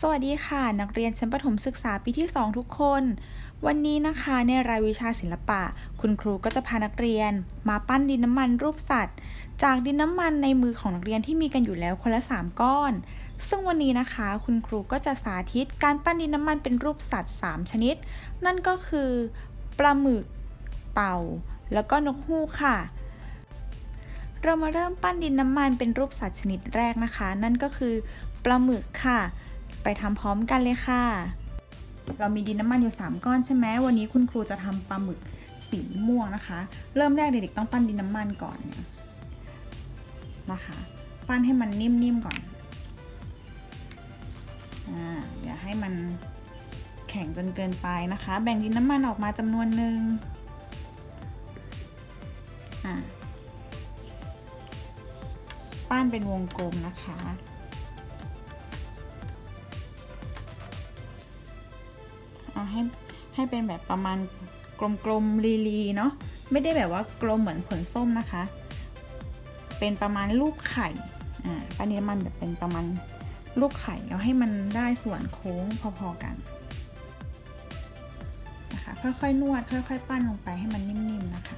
สวัสดีค่ะ นักเรียนชั้นประถมศึกษาปีที่ 2 ทุกคน วันนี้นะคะในรายวิชาศิลปะ คุณครูก็จะพานักเรียน มาปั้นดินน้ำมันรูปสัตว์ จากดินน้ำมันในมือของนักเรียนที่มีกันอยู่แล้วคนละ 3 ก้อน ซึ่งวันนี้นะคะคุณครูก็จะสาธิตการปั้นดินน้ำมันเป็นรูปสัตว์ 3 ชนิด นั่นก็คือปลาหมึกเต่า แล้วก็นกฮูกค่ะเรามาเริ่มปั้นดินน้ำมันเป็นรูปสัตว์ชนิดแรกนะคะ นั่นก็คือปลาหมึกค่ะ ไปทำพร้อมกันเลยค่ะ เรามีดินน้ำมันอยู่ 3 ก้อนใช่ไหมวันนี้คุณครูจะทำปลาหมึกสีม่วงนะคะ เริ่มแรกเด็กๆต้องปั้นดินน้ำมันก่อนนะคะ ปั้นให้มันนิ่มๆก่อนอ่าอย่าให้มันแข็งจนเกินไปนะคะ แบ่งดินน้ำมันออกมาจำนวนหนึ่งอ่าปั้นเป็นวงกลมนะคะ เอาให้ให้เป็นแบบประมาณกลมๆลีๆเนาะไม่ได้แบบว่ากลมเหมือนผลส้มนะคะ เป็นประมาณรูปไข่อ่าปั้นนี้มันแบบเป็นประมาณรูปไข่เอาให้มันได้ส่วนโค้งพอๆกันนะคะค่อยๆนวดค่อย ๆ ปั้นลงไปให้มันนิ่มๆนะคะ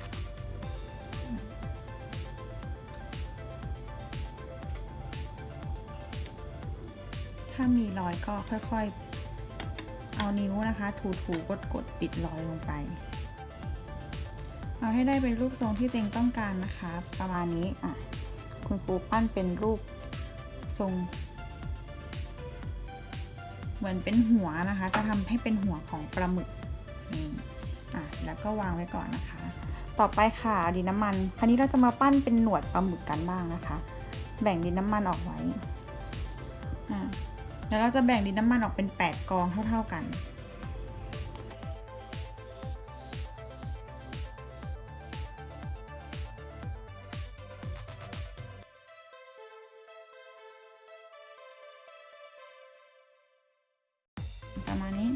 ถ้ามีรอยก็ค่อยๆ เอานิ้วนะคะ ถูๆกดๆปิดรอยลงไป เอาให้ได้เป็นรูปทรงที่เจงต้องการนะคะ ประมาณนี้อะคุณครูปั้นเป็นรูปทรง เหมือนเป็นหัวนะคะ จะทำให้เป็นหัวของปลาหมึกนี่อะแล้วก็วางไว้ก่อนนะคะ ต่อไปค่ะดินน้ำมัน คราวนี้เราจะมาปั้นเป็นหนวดปลาหมึกกันบ้างนะคะ แบ่งดินน้ำมันออกไว้อะ แล้วเราจะแบ่งดินน้ำมันออกเป็น 8 กองเท่า ๆกัน ประมาณนี้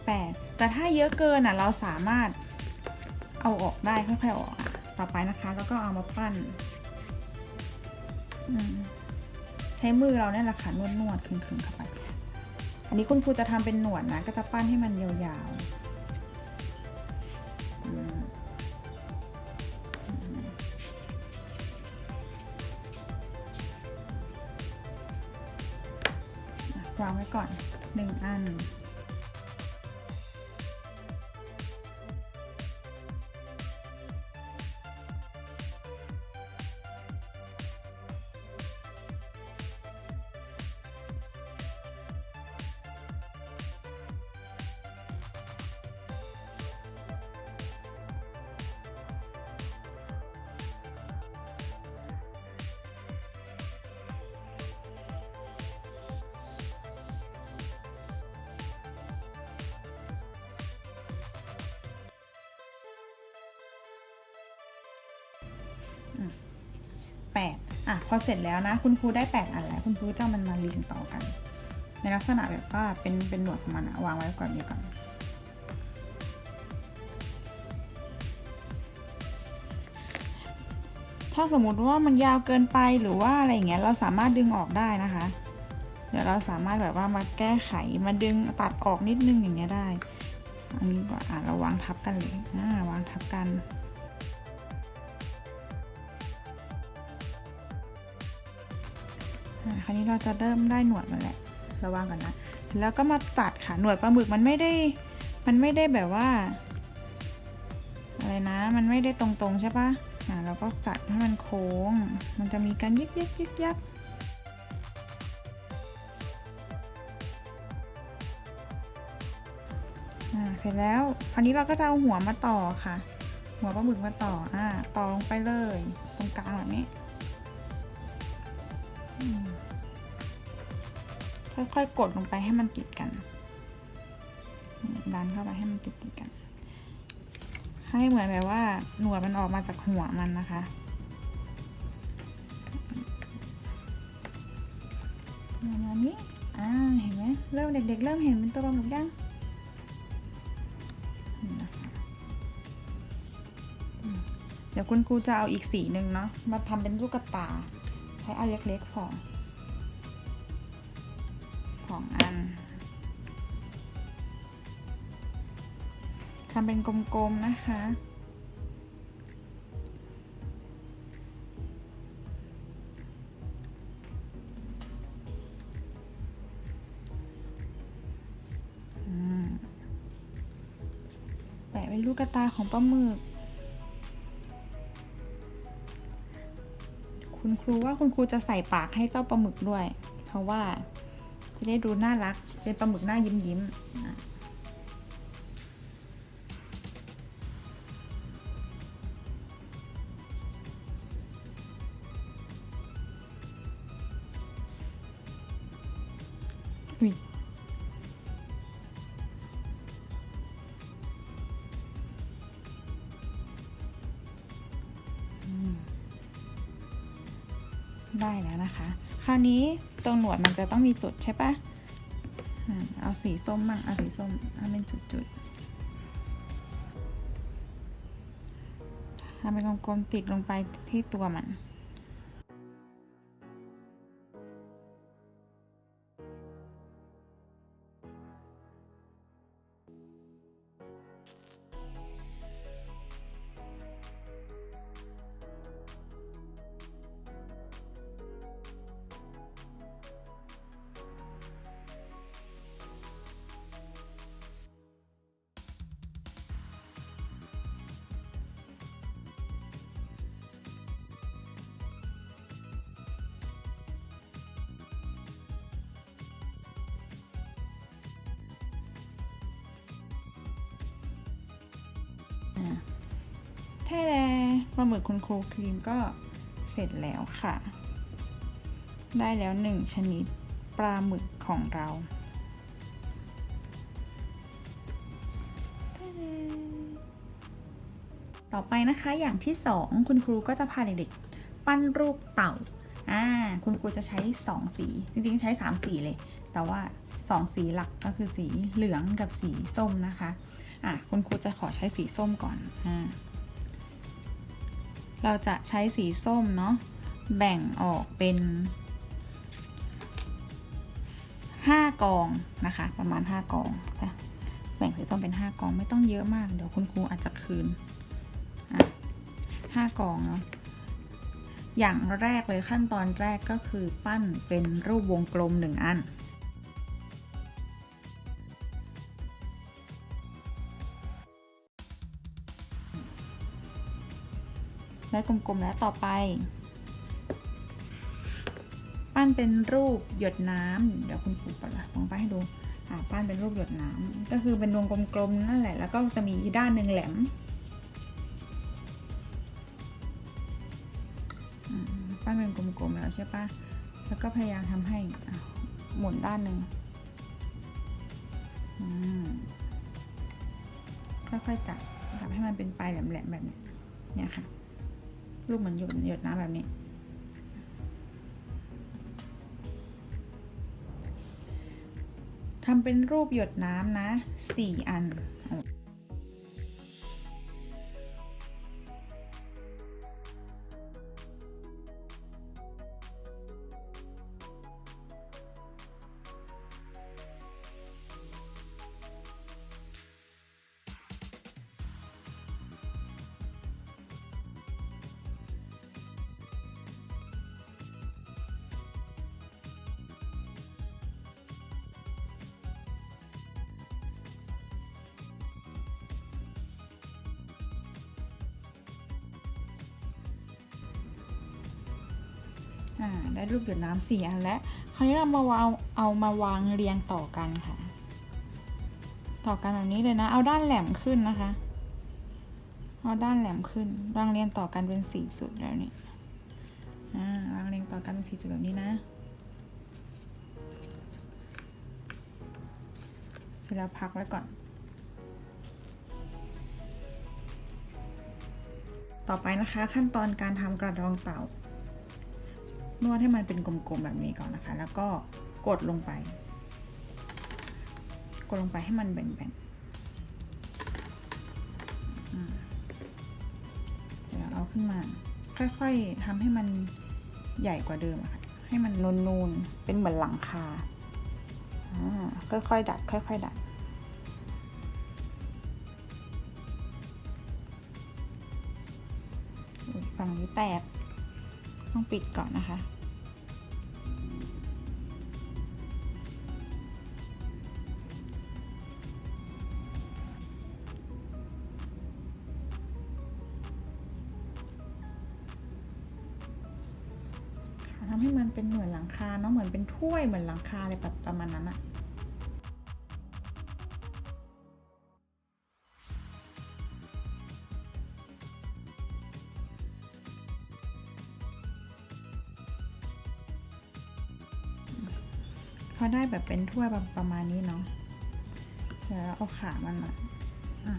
8 แต่ถ้าเยอะเกินอะเราสามารถเอาออกได้ค่อยๆออกอะต่อไปนะคะ แล้วก็เอามาปั้น อืม ใช้มือเราเนี่ยแหละค่ะนวดนวดๆคึงเข้าไป อันนี้คุณครูจะทำเป็นหนวดนะ ก็จะปั้นให้มันยาวๆวางไว้ก่อนหนึ่งอัน แปดอะพอเสร็จแล้วนะ คุณครูได้แปดอันแล้ว คุณครูเจะเอามันมาเรียงต่อกัน ในลักษณะแบบว่าเป็นเป็นหนวดของมันอะวางไว้ก่อนเดียวก่อนถ้าสมมติว่ามันยาวเกินไปหรือว่าอะไรอย่างเงี้ยเราสามารถดึงออกได้นะคะ เดี๋ยวเราสามารถแบบว่ามาแก้ไขมาดึงตัดออกนิดนึงอย่างเงี้ยได้ อันนี้ก็อะเราวางทับกันเลยอ่าวางทับกัน คราวนี้เราจะเริ่มได้หนวดมาแล้วระวังก่อนนะ แล้วก็มาตัดค่ะ หนวดปลาหมึกมันไม่ได้ มันไม่ได้แบบว่า อะไรนะ มันไม่ได้ตรงๆใช่ปะอ่าเราก็ตัดให้มันโค้ง มันจะมีการยึกยึกยึกยักอ่าเสร็จแล้ว คราวนี้เราก็จะเอาหัวมาต่อค่ะ หัวปลาหมึกมาต่อ อ่า ต่อลงไปเลย ตรงกลางแบบนี้ ค่อยๆกดลงไปให้มันติดกันดันเข้าไปให้มันติดติดๆกัน ให้เหมือนแบบว่าหนวดมันออกมาจากหัวมันนะคะประมาณนี้ อ่า เห็นไหม เริ่มเด็กๆ เริ่มเห็นเป็นตัวปลาหมึกยังเดี๋ยวคุณครูจะเอาอีกสีหนึ่งเนาะ มาทำเป็นลูกกระตา ช้อันเล็กๆพอทองอันทำเป็นกลมๆนะคะ แปะเป็นลูกกระตาของปลาหมึก คุณครูว่าคุณครูจะใส่ปากให้เจ้าปลาหมึกด้วย เพราะว่าจะได้ดูน่ารักเป็นปลาหมึกหน้ายิ้มยิ้ม นะคะ คราวนี้ตรงหนวดมันจะต้องมีจุดใช่ปะเอาสีส้มมั่งเอาสีส้มเอาเป็นจุดๆทำเป็นกลมๆติดลงไปที่ตัวมัน แท้แปลาหมึกคุณครูครีมก็เสร็จแล้วค่ะ ได้แล้วหนึ่งชนิดปลาหมึกของเราต่อไปนะคะอย่างที่สองคุณครูก็จะพาเด็กๆปั้นรูปเต่าอ่าคุณครูจะใช้สองสี จริงๆใช้สามสีเลย แต่ว่าสองสีหลักก็คือสีเหลืองกับสีส้มนะคะอะคุณครูจะขอใช้สีส้มก่อนอ่า เราจะใช้สีส้มเนาะแบ่งออกเป็น 5 กองนะคะ ประมาณ 5 กองจ้ะแบ่งสีส้มเป็น 5 กองไม่ต้องเยอะมาก เดี๋ยวคุณครูอาจจะคืนอะห้ากองเนาะอย่างแรกเลยขั้นตอนแรกก็คือปั้นเป็นรูปวงกลมหนึ่งอัน ได้กลมๆแล้วต่อไป ปั้นเป็นรูปหยดน้ำเดี๋ยวคุณครูปละลองไปให้ดูปั้นเป็นรูปหยดน้ำก็คือเป็นดวงกลมๆนั่นแหละ แล้วก็จะมีด้านหนึ่งแหลมปั้นเป็นกลมๆแล้วใช่ปะแล้วก็พยายามทำให้หมุนด้านหนึ่งอืมค่อยๆจับจับให้มันเป็นปลายแหลมๆแบบนี้เนี่ยค่ะ รูปเหมือนหยดหยดน้ำแบบนี้ ทำเป็นรูปหยดน้ำนะสี่อัน ได้รูปหยดน้ำสี่อันแล้วคราวนี้เรามาวางเอามาวางเรียงต่อกันค่ะ ต่อกันแบบนี้เลยนะ เอาด้านแหลมขึ้นนะคะ เอาด้านแหลมขึ้นวางเรียงต่อกันเป็นสี่จุดแบบนี้อ่าวางเรียงต่อกันเป็นสี่จุดแบบนี้นะเสร็จแล้วพักไว้ก่อน ต่อไปนะคะขั้นตอนการทำกระดองเต่า นวดให้มันเป็นกลมๆแบบนี้ก่อนนะคะ แล้วก็กดลงไป กดลงไปให้มันแบนๆเดี๋ยวเอาขึ้นมา ค่อยๆทำให้มันใหญ่กว่าเดิมค่ะ ให้มันนูนๆ เป็นเหมือนหลังคาค่อยๆ ดัด ค่อยๆ ดัดฝั่งนี้แตก ต้องปิดก่อนนะคะ ทำให้มันเป็นเหมือนหลังคาเนาะเหมือนเป็นถ้วยเหมือนหลังคาอะไรแบบประมาณนั้นอะ แบบเป็นถ้วยแบบประมาณนี้เนาะเสร็จแล้วเอาขามันอะอะ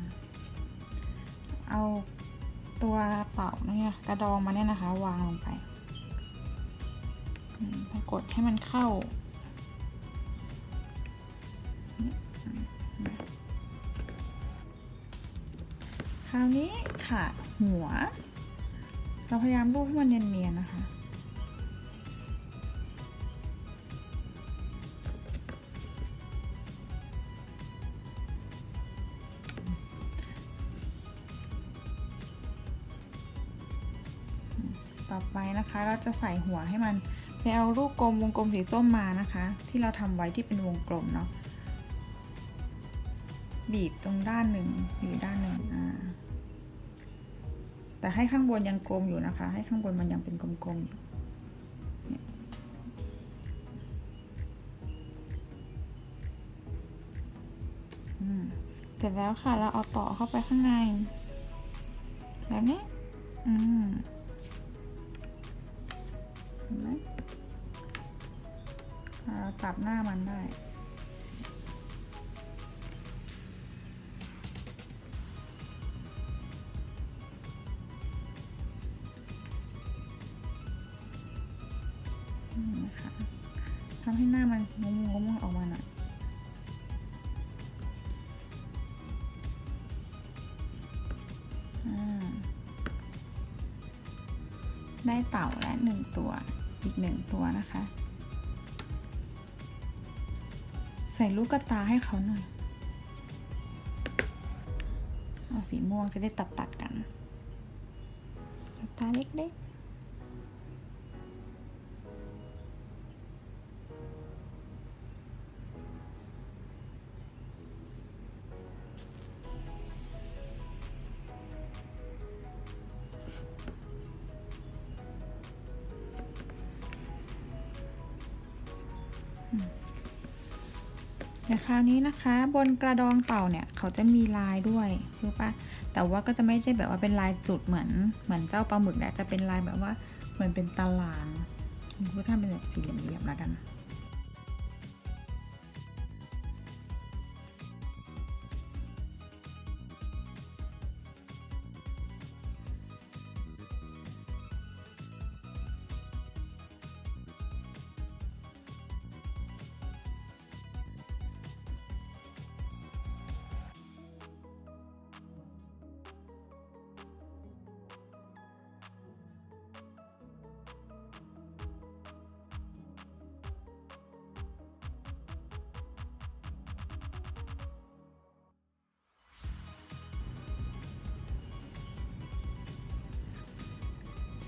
เอาตัวเต่าเนี่ยกระดองมาเนี่ยนะคะ วางลงไปกดให้มันเข้า คราวนี้ขาดหัว เราพยายามรูปให้มันเนียนๆนะคะ นะคะ เราจะใส่หัวให้มันไปเอารูปกลมวงกลมสีส้มมานะคะ ที่เราทำไว้ที่เป็นวงกลมเนาะบีบตรงด้านหนึ่งบีบด้านหนึ่งอ่าแต่ให้ข้างบนยังกลมอยู่นะคะ ให้ข้างบนมันยังเป็นกลมๆอยู่เนี่ยอืมเสร็จแล้วค่ะ เราเอาต่อเข้าไปข้างในแบบนี้ อืม ตับหน้ามันได้นี่นะคะทำให้หน้ามันงงงงออกมาหน่อยได้เต่าและหนึ่งตัวอีกหนึ่งตัวนะคะ ส่ลูกกระตาให้เขาหน่อย เอาสีม่วงจะได้ตัดตัดกัน ตาเล็กๆ แต่คราวนี้นะคะบนกระดองเต่าเนี่ยเขาจะมีลายด้วยรู้ปะแต่ว่าก็จะไม่ใช่แบบว่าเป็นลายจุดเหมือนเหมือนเจ้าปลาหมึกแหละจะเป็นลายแบบว่าเหมือนเป็นตารางคุณครูทำเป็นแบบสี่เหลี่ยมๆแล้วกัน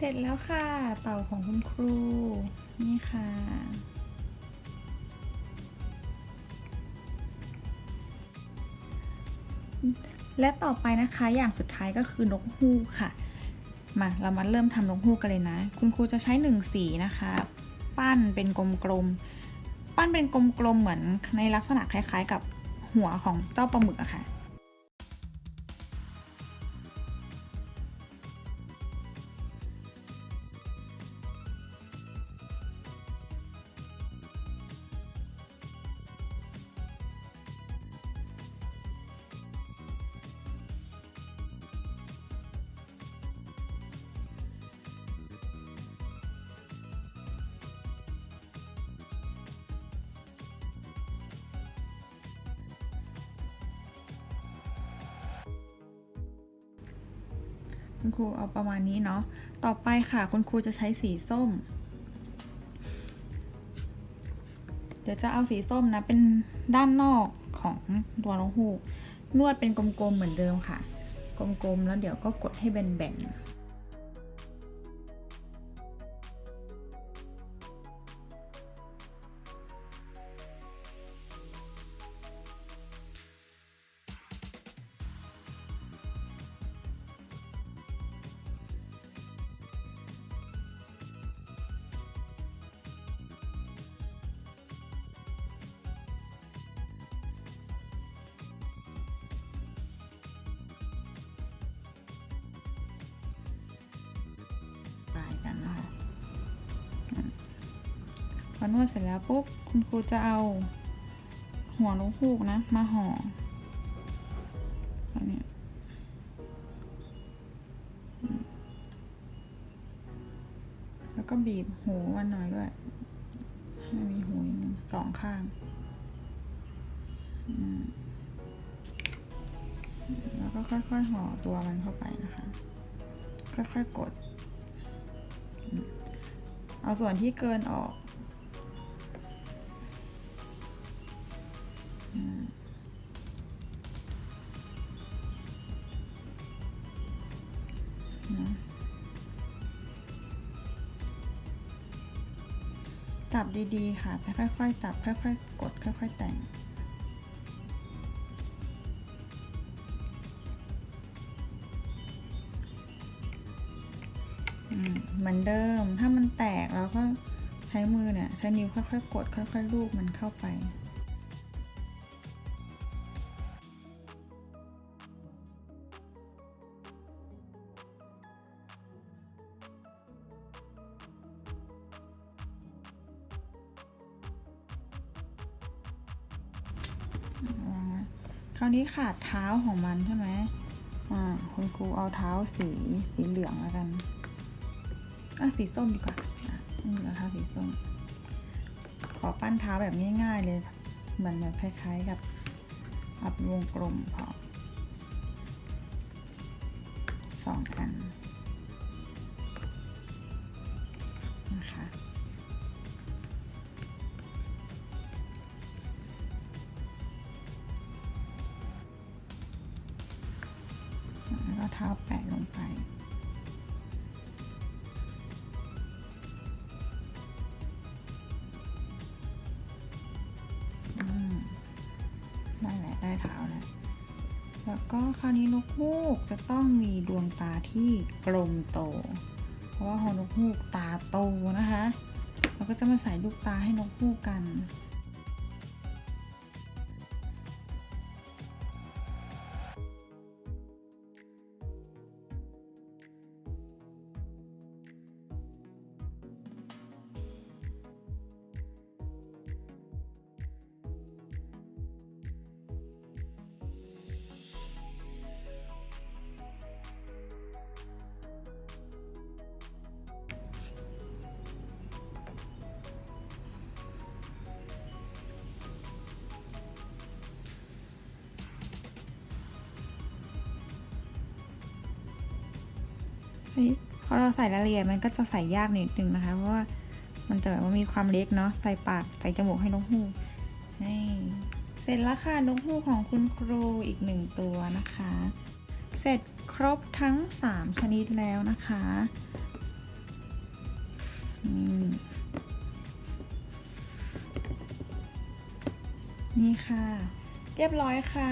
ร็จแล้วค่ะเต่าของคุณครู นี่ค่ะ และต่อไปนะคะอย่างสุดท้ายก็คือนกฮูกค่ะ มาเรามาเริ่มทำนกฮูกกันเลยนะ คุณครูจะใช้หนึ่งสีนะคะ ปั้นเป็นกลมๆ ปั้นเป็นกลมๆเหมือนในลักษณะคล้ายๆ กับหัวของเจ้าปลาหมึกอะค่ะ คุณครูเอาประมาณนี้เนาะ ต่อไปค่ะ คุณครูจะใช้สีส้ม เดี๋ยวจะเอาสีส้มนะ เป็นด้านนอกของตัวนกฮูก นวดเป็นกลมๆเหมือนเดิมค่ะ กลมๆ แล้วเดี๋ยวก็กดให้แบนๆ อนวดเสร็จแล้วปุ๊บคุณครูจะเอาหัวนกฮูกนะ มาห่ออันนี้แล้วก็บีบหูมันหน่อยด้วยให้มีหูนิดนึงสองข้างแล้วก็ค่อยๆห่อตัวมันเข้าไปนะคะ ค่อยๆกด เอาส่วนที่เกินออก ดีๆ ค่ะแต่ค่อยๆ ตับค่อยๆ กดค่อย ๆ แต่ง เหมือนเดิมถ้ามันแตกเราก็ใช้มือเนี่ยใช้นิ้วค่อยๆ กดค่อยๆ ลูบมันเข้าไป นี้ขาดเท้าของมันใช่ไหมอ่าคุณครูเอาเท้าสีสีเหลืองแล้วกันอะสีส้มดีกว่าอะอืมเอาเท้าสีส้ม ขอปั้นเท้าแบบง่ายๆเลยเหมือนแบบคล้ายๆกับอับวงกลมพอสองอัน แล้วก็คราวนี้นกฮูกจะต้องมีดวงตาที่กลมโต เพราะว่าฮอนกฮูกตาโตนะคะ เราก็จะมาใส่ลูกตาให้นกฮูกกัน พอเราใส่รายละเอียดมันก็จะใส่ยากนิดนึงนะคะ เพราะว่ามันจะแบบว่ามีความเล็กเนาะใส่ปากใส่จมูกให้นกฮูกนี่เสร็จแล้วค่ะนกฮูกของคุณครูอีกหนึ่งตัวนะคะ เสร็จครบทั้ง 3 ชนิดแล้วนะคะนี่นี่ค่ะ เรียบร้อยค่ะ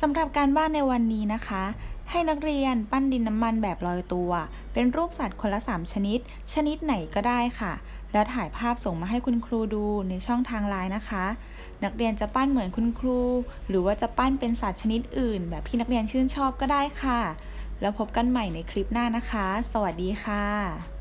สำหรับการบ้านในวันนี้นะคะ ให้นักเรียนปั้นดินน้ำมันแบบลอยตัว เป็นรูปสัตว์คนละ 3 ชนิด ชนิดไหนก็ได้ค่ะ แล้วถ่ายภาพส่งมาให้คุณครูดูในช่องทางไลน์นะคะ นักเรียนจะปั้นเหมือนคุณครู หรือว่าจะปั้นเป็นสัตว์ชนิดอื่น แบบที่นักเรียนชื่นชอบก็ได้ค่ะ แล้วพบกันใหม่ในคลิปหน้านะคะ สวัสดีค่ะ